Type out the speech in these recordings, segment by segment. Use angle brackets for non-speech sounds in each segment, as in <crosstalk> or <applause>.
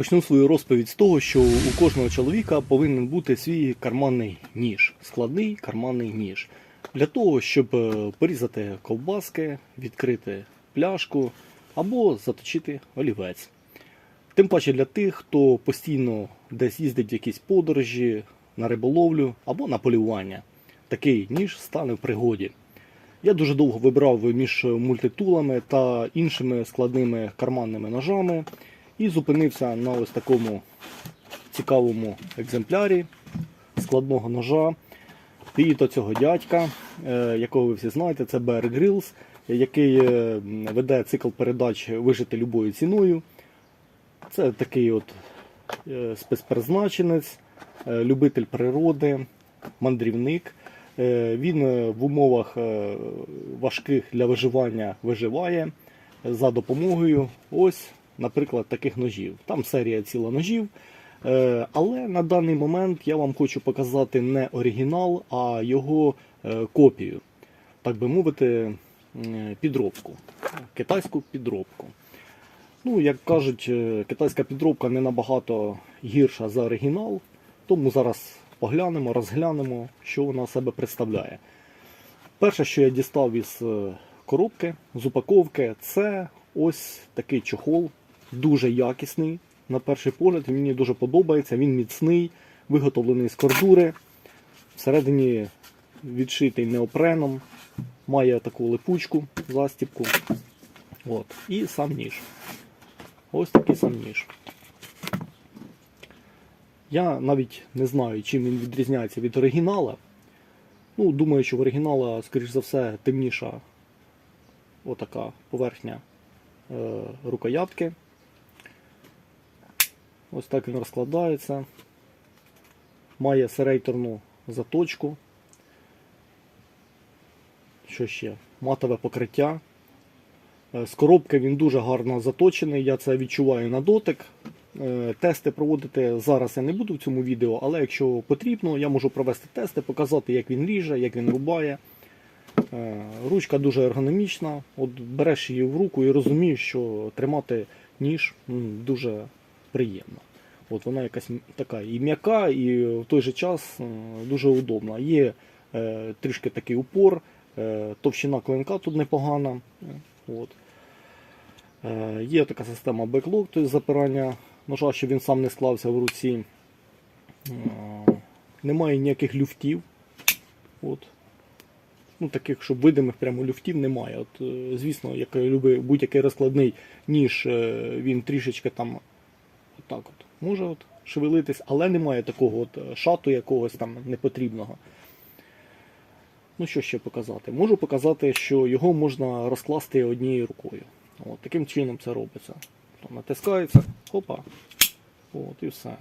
Почну свою розповідь з того, що у кожного чоловіка повинен бути свій карманний ніж, складний карманний ніж. Для того, щоб е, порізати ковбаски, відкрити пляшку або заточити олівець. Тим паче для тих, хто постійно десь їздить в якісь подорожі, на риболовлю або на полювання. Такий ніж стане в пригоді. Я дуже довго вибрав між мультитулами та іншими складними карманними ножами і зупинився на ось такому цікавому екземплярі складного ножа. І до цього дядька, е, якого ви всі знаєте, це Bear Grylls, який е, веде цикл передач Вижити любою ціною. Це такий от е, спецпризначенець, любитель природи, мандрівник. Він в умовах важких для виживання виживає за допомогою ось, наприклад, таких ножів. Там серія ціла ножів. Е, Але на даний момент я вам хочу показати не оригінал, а його е, копію, так би мовити, підробку, китайську підробку. Ну, як кажуть, е, китайська підробка не набагато гірша за оригінал, тому зараз поглянемо, розглянемо, що вона себе представляє. Перше, що я дістав із коробки, з упаковки, це ось такий чохол, дуже якісний. На перший погляд, він мені дуже подобається, він міцний, виготовлений з кордури. Всередині відшитий неопреном, має таку липучку, застіпку. От. І сам ніж. Ось такий сам ніж. Я навіть не знаю, чим він відрізняється від оригінала. Ну, думаю, що в оригінала, скоріш за все, темніша отака поверхня е, рукоятки. Ось так він розкладається. Має серейторну заточку. Що ще? Матове покриття. Е, З коробки він дуже гарно заточений, я це відчуваю на дотик. Е, Тести проводити зараз я не буду в цьому відео, але якщо потрібно, я можу провести тести, показати, як він ріже, як він рубає. Е, Ручка дуже ергономічна. От береш її в руку і розумієш, що тримати ніж дуже приємно. От вона якась така і м'яка, і в той же час е, дуже удобна. Є е, трішки такий упор, е, товщина клинка тут непогана. От. Е, є така система беклок, тобто запирання ножа, щоб він сам не склався в руці. Е, немає ніяких люфтів. От. Ну, таких, щоб видимих прямо люфтів немає. От, е, звісно, як будь-який розкладний ніж, е, він трішечки там отак от, може от, шевелитись, але немає такого от е, шату якогось там непотрібного. Ну, що ще показати? Можу показати, що його можна розкласти однією рукою. От, таким чином це робиться. Натискається, хопа. От, і все.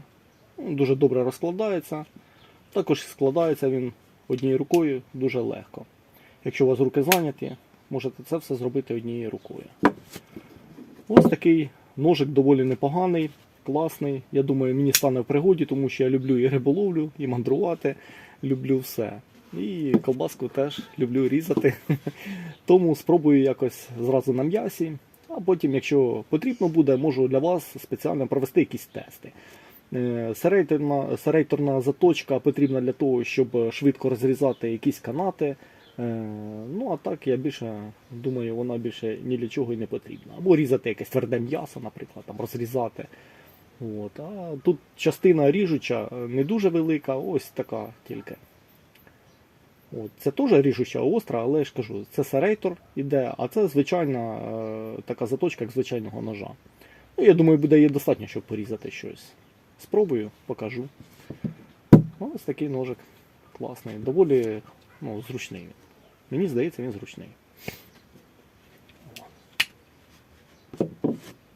Ну, Дуже добре розкладається. Також складається він однією рукою дуже легко. Якщо у вас руки зайняті, можете це все зробити однією рукою. Ось такий ножик доволі непоганий, класний. Я думаю, мені стане в пригоді, тому що я люблю і риболовлю, і мандрувати, люблю все. І колбаску теж люблю різати. <laughs> Тому спробую якось зразу на м'ясі. А потім, якщо потрібно буде, можу для вас спеціально провести якісь тести. Е, Серейторна, серейторна заточка потрібна для того, щоб швидко розрізати якісь канати. Е, Ну, а так я більше думаю, вона більше ні для чого і не потрібна. Або різати якесь тверде м'ясо, наприклад, там розрізати. От. А тут частина ріжуча е, не дуже велика, ось така тільки. От. Це теж ріжуча остра, але я ж кажу, це серейтор іде, а це звичайна е, така заточка, як звичайного ножа. Ну, я думаю, буде її достатньо, щоб порізати щось. Спробую, покажу. Ось такий ножик класний, доволі ну, зручний. Мені здається, він зручний.